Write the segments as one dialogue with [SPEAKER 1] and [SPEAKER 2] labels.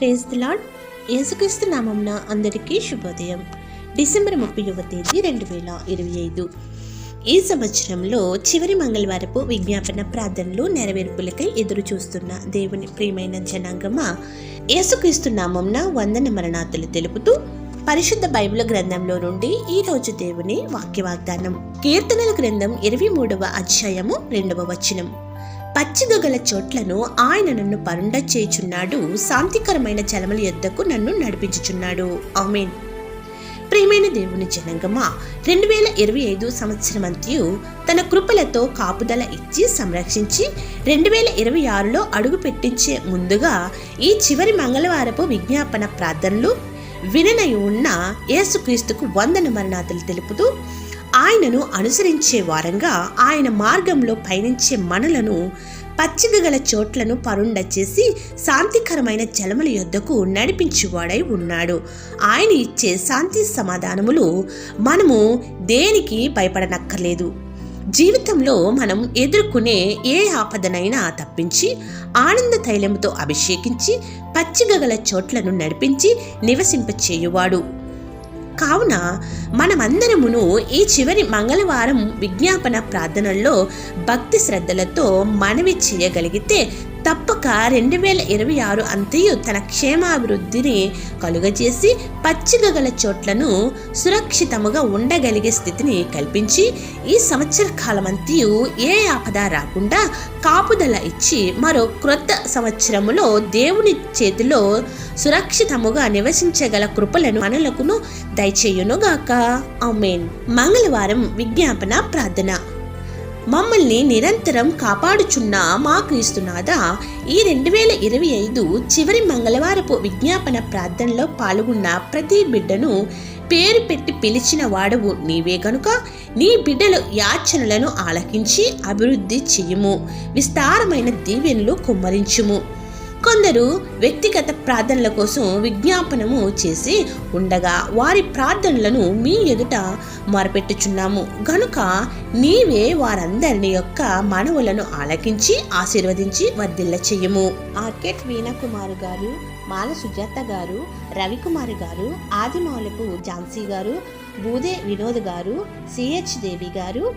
[SPEAKER 1] Praise the lord యేసుక్రీస్తు నామంన అందరికీ శుభోదయం. డిసెంబర్ ముప్పైవ తేదీ రెండు వేల ఇరవై ఐదు. ఈ సంవత్సరంలో చివరి మంగళవారపు విజ్ఞాపన ప్రార్థనలు నెరవేర్పులకై ఎదురు చూస్తున్న దేవుని ప్రియమైన జనాంగమా యేసుక్రీస్తు నామంన వందన మరణాతులు తెలుపుతూ పరిశుద్ధ బైబిల్ గ్రంథంలో నుండి ఈ రోజు దేవుని వాక్య వాగ్దానం కీర్తనల గ్రంథం ఇరవై మూడవ అధ్యాయము రెండవ వచనం. పచ్చిగగల చోట్లను ఆయన నన్ను పరుండ చేయుచున్నాడు శాంతికరమైన చలమల యొద్దకు నన్ను నడిపించుచున్నాడు. ఆమెన్. ప్రియమైన దేవుని జనంగమా రెండు వేల ఇరవై ఐదు సంవత్సరం అంతయు తన కృపలతో కాపుదల ఇచ్చి సంరక్షించి రెండు వేల ఇరవై ఆరులో అడుగు పెట్టించే ముందుగా ఈ చివరి మంగళవారపు విజ్ఞాపన ప్రార్థనలు విననై ఉన్న యేసుక్రీస్తుకు వందన మరణాతలు తెలుపుతూ ఆయనను అనుసరించే వారంగా ఆయన మార్గంలో పయనించే మనలను పచ్చిక గల చోట్లను పరుండ చేసి శాంతికరమైన జలముల యొద్దకు నడిపించువాడై ఉన్నాడు. ఆయన ఇచ్చే శాంతి సమాధానములు మనము దేనికి భయపడనక్కర్లేదు. జీవితంలో మనం ఎదుర్కొనే ఏ ఆపదనైనా తప్పించి ఆనంద తైలముతో అభిషేకించి పచ్చిగగల చోట్లను నడిపించి నివసింపచేయువాడు. కావున మనమందరమును ఈ చివరి మంగళవారం విజ్ఞాపన ప్రార్థనల్లో భక్తి శ్రద్ధలతో మనవి చేయగలిగితే తప్పక రెండు వేల ఇరవై ఆరు అంతయు తన క్షేమాభివృద్ధిని కలుగజేసి పచ్చిక గల చోట్లను సురక్షితముగా ఉండగలిగే స్థితిని కల్పించి ఈ సంవత్సర కాలమంతయు ఏ ఆపద రాకుండా కాపుదల ఇచ్చి మరో క్రొత్త సంవత్సరములో దేవుని చేతిలో సురక్షితముగా నివసించగల కృపలను మనలకును దయచేయునుగాక. ఆమెన్. మంగళవారం విజ్ఞాపన ప్రార్థన. మమ్మల్ని నిరంతరం కాపాడుచున్న మా క్రీస్తునాథ ఈ రెండు వేల ఇరవై ఐదు చివరి మంగళవారపు విజ్ఞాపన ప్రార్థనలో పాల్గొన్న ప్రతి బిడ్డను పేరు పెట్టి పిలిచిన వాడవు నీవే గనుక. నీ బిడ్డల యాచనలను ఆలకించి అభివృద్ధి చెయ్యుము విస్తారమైన దీవెనలు కుమ్మరించుము. కొందరు వ్యక్తిగత ప్రార్థనల కోసం విజ్ఞాపనము చేసి ఉండగా వారి ప్రార్థనలను మీ ఎదుట మొరపెట్టుచున్నాము. గనుక నీవే వారందరిని యొక్క మనవులను ఆలకించి ఆశీర్వదించి వర్ధిల్ల చెయ్యము ఆర్కెట్ వీణకుమార్ గారు మాల సుజాత గారు రవికుమార్ గారు ఆదిమౌలపు ఝాన్సీ గారు బూదే వినోద్ గారు సిహెచ్ దేవి గారు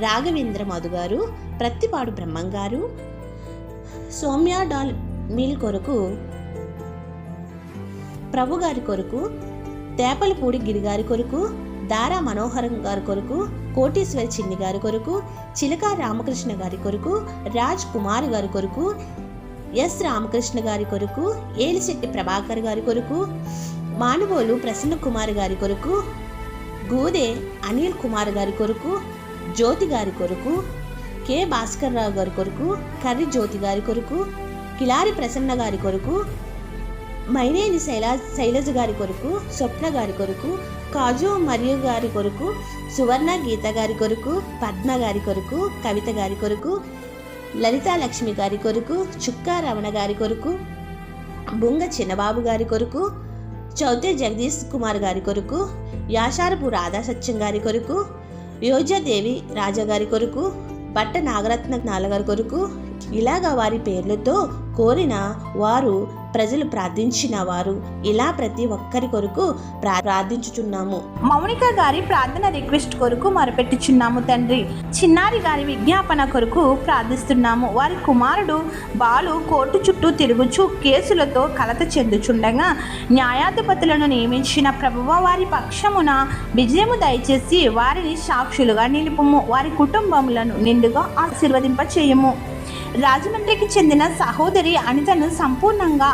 [SPEAKER 1] రాఘవేంద్ర మధు గారు ప్రత్తిపాడు బ్రహ్మం గారు సౌమ్య డాల్ మీల్ కొరకు ప్రభు గారి కొరకు తేపలపూడి గిరిగారి కొరకు దారా మనోహరం గారి కొరకు కోటేశ్వరి చిన్ని గారి కొరకు చిలక రామకృష్ణ గారి కొరకు రాజ్ కుమార్ గారి కొరకు ఎస్ రామకృష్ణ గారి కొరకు ఏలిశెట్టి ప్రభాకర్ గారి కొరకు మానుగోలు ప్రసన్న కుమార్ గారి కొరకు గూదే అనిల్ కుమార్ గారి కొరకు జ్యోతి గారి కొరకు కె భాస్కర్ రావు గారి కొరకు కర్రి జ్యోతి గారి కొరకు కిలారి ప్రసన్న గారి కొరకు మైనేని శైలా శైలజ గారి కొరకు స్వప్న గారి కొరకు కాజు మరియు గారి కొరకు సువర్ణ గీత గారి కొరకు పద్మ గారి కొరకు కవిత గారి కొరకు లలితా లక్ష్మి గారి కొరకు చుక్కా రమణ గారి కొరకు బుంగ చిన్నబాబు గారి కొరకు చౌతే జగదీష్ కుమార్ గారి కొరకు యాషారపు రాధా సత్యం గారి కొరకు యోజాదేవి రాజా గారి కొరకు బట్ట నాగరత్న నాలగారి కొరకు ఇలాగా వారి పేర్లతో కోరిన వారు ప్రజలు ప్రార్థించిన వారు. ఇలా ప్రతి ఒక్కరి కొరకు ప్రార్థించుచున్నాము.
[SPEAKER 2] మౌనిక గారి ప్రార్థన రిక్వెస్ట్ కొరకు మరపెట్టుచున్నాము తండ్రి. చిన్నారి గారి విజ్ఞాపన కొరకు ప్రార్థిస్తున్నాము. వారి కుమారుడు బాలు కోర్టు చుట్టూ తిరుగుచు కేసులతో కలత చెందుచుండగా న్యాయాధిపతులను నియమించిన ప్రభువ వారి పక్షమున విజయము దయచేసి వారిని సాక్షులుగా నిలుపుము. వారి కుటుంబములను నిండుగా ఆశీర్వదింపచేయము. రాజమండ్రికి చెందిన సహోదరి అనితను సంపూర్ణంగా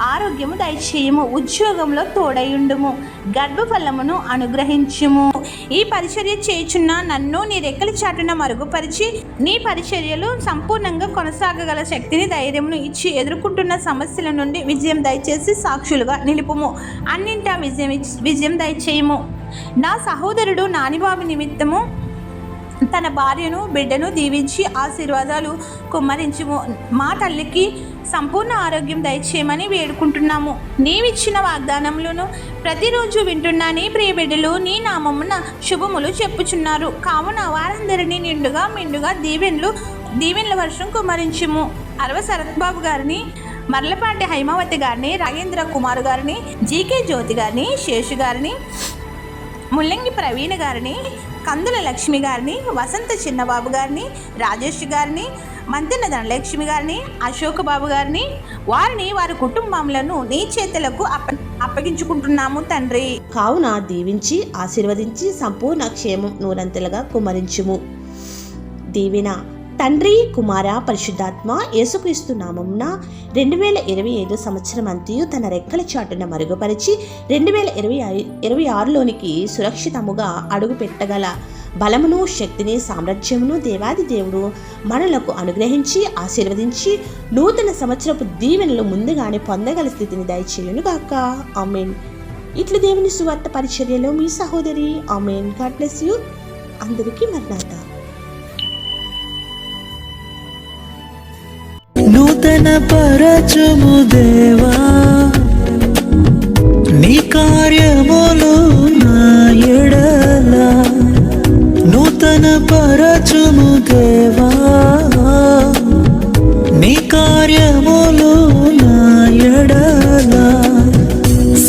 [SPEAKER 2] ఆరోగ్యము దయచేయము ఉద్యోగంలో తోడయుండుము గర్భఫలమును అనుగ్రహించుము. ఈ పరిచర్య చేయుచున్న నన్ను నీ రెక్కల చాటున మరుగుపరిచి నీ పరిచర్యలు సంపూర్ణంగా కొనసాగగల శక్తిని ధైర్యమును ఇచ్చి ఎదుర్కొంటున్న సమస్యల నుండి విజయం దయచేసి సాక్షులుగా నిలుపుము. అన్నింటా విజయం విజయం దయచేయము. నా సహోదరుడు నానిబాబు నిమిత్తము తన భార్యను బిడ్డను దీవించి ఆశీర్వాదాలు కుమ్మరించుము మా తల్లికి సంపూర్ణ ఆరోగ్యం దయచేయమని వేడుకుంటున్నాము. నీవిచ్చిన వాగ్దానములను ప్రతిరోజు వింటున్న నీ ప్రియ బిడ్డలు నీ నామమున శుభములు చెప్పుచున్నారు. కావున వారందరినీ నిండుగా మిండుగా దీవెన్లు దీవెన్ల వర్షం కుమ్మరించుము. అరవ శరత్బాబు గారిని మర్లపాంటి హైమావతి గారిని రాగేంద్ర కుమార్ గారిని జీకే జ్యోతి గారిని శేషు గారిని ముల్లంగి ప్రవీణ్ గారిని కందుల లక్ష్మి గారిని వసంత చిన్నబాబు గారిని రాజేష్ గారిని మంతెన ధనలక్ష్మి గారిని అశోక్ బాబు గారిని వారిని వారి కుటుంబములను నీ చేతులకు అప్ప అప్పగించుకుంటున్నాము తండ్రి.
[SPEAKER 1] కావున దీవించి ఆశీర్వదించి సంపూర్ణ క్షేమం నూరంతలుగా కుమరించుము. దీవెన తండ్రి కుమార పరిశుద్ధాత్మ యేసుక్రీస్తు నామంన రెండు వేల ఇరవై ఐదు సంవత్సరం అంతయు తన రెక్కల చాటున మరుగుపరిచి రెండు వేల ఇరవై ఇరవై ఆరులోనికి సురక్షితముగా అడుగు పెట్టగల బలమును శక్తిని సామ్రాజ్యమును దేవాది దేవుడు మనలకు అనుగ్రహించి ఆశీర్వదించి నూతన సంవత్సరపు దీవెనలు ముందుగానే పొందగల స్థితిని దయచేయును గాక. ఆమెన్. ఇట్లు దేవుని సువార్త పరిచర్యలో మీ సహోదరి ఆమెన్. God bless you. అందరికీ మర్నాథ
[SPEAKER 3] పరచుము దేవా. నీ కార్యములు నా ఎడల నూతన పరచుము దేవా. నీ కార్యములు నా ఎడల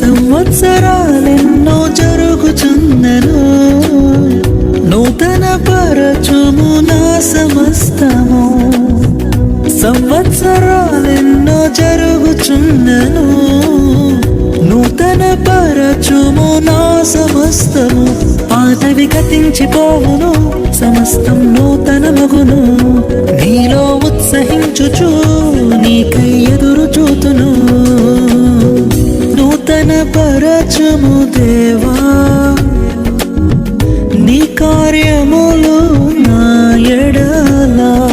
[SPEAKER 3] సంవత్సరాలెన్నో జరుగుచున్నను నూతన పరచుము నా సమస్తము. సంవత్సరాలెన్నో జరుగుచున్నను. నూతన పరచుము నా సమస్తము. పాతవి గతించిపోవును సమస్తం నూతన మగును నీలో ఉత్సహించుచు నీకై ఎదురు చూతును. నూతన పరచుము దేవా నీ కార్యములు నా ఎడలా